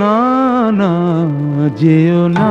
না না যেও না।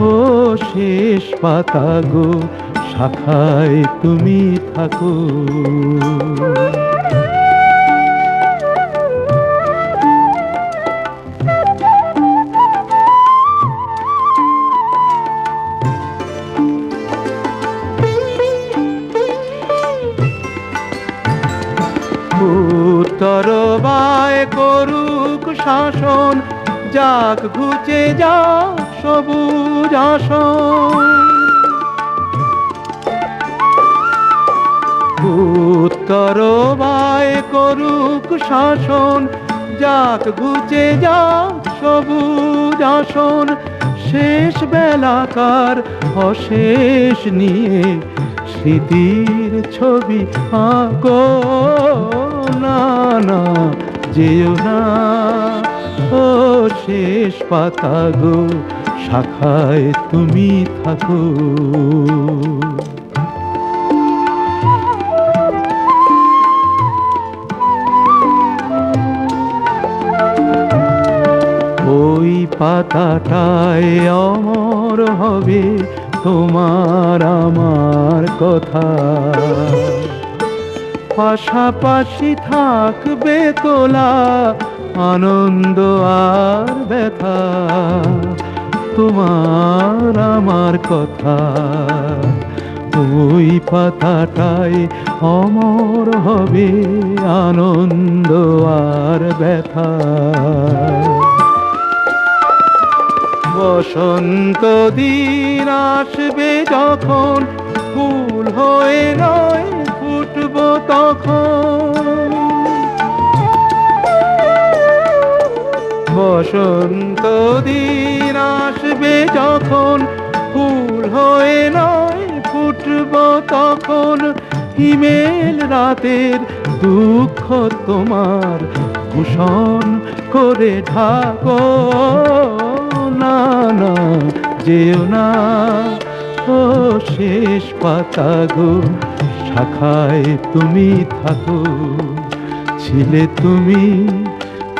ও শেষ পাতা গো শাখায় তুমি থাকো। উত্তর বায় করুক শাসন যাক ঘুচে যা সবুজ আসন। উত্তর বায় করুক শাসন, যাক ঘুচে যা সবুজ আসন। শেষ বেলাকার অশেষ নিয়ে স্মৃতির ছবি আঁকো। না না, যেও না। শেষ পাতা গো, শাখায় তুমি থাকো। ওই পাতাটায় অমর হবে তোমার আমার কথা। পাশাপাশি থাকবে তোলা আনন্দ আর ব্যথা, তোমার আমার কথা। ওই পাতাটায় অমর হবে, আনন্দ আর ব্যথা। বসন্ত দিন আসবে যখন, ফুল হয়ে নয় ফুটবো তখন। বসন্ত দিন আসবে যখন, ফুল হয়ে নয়, ফুটবো তখন। হিমেল রাতের দুঃখ তোমার ভূষণ করে ঢাকো। না না, যেও না। ও শেষ পাতা গো, শাখায় তুমি থাকো। ছিলে তুমি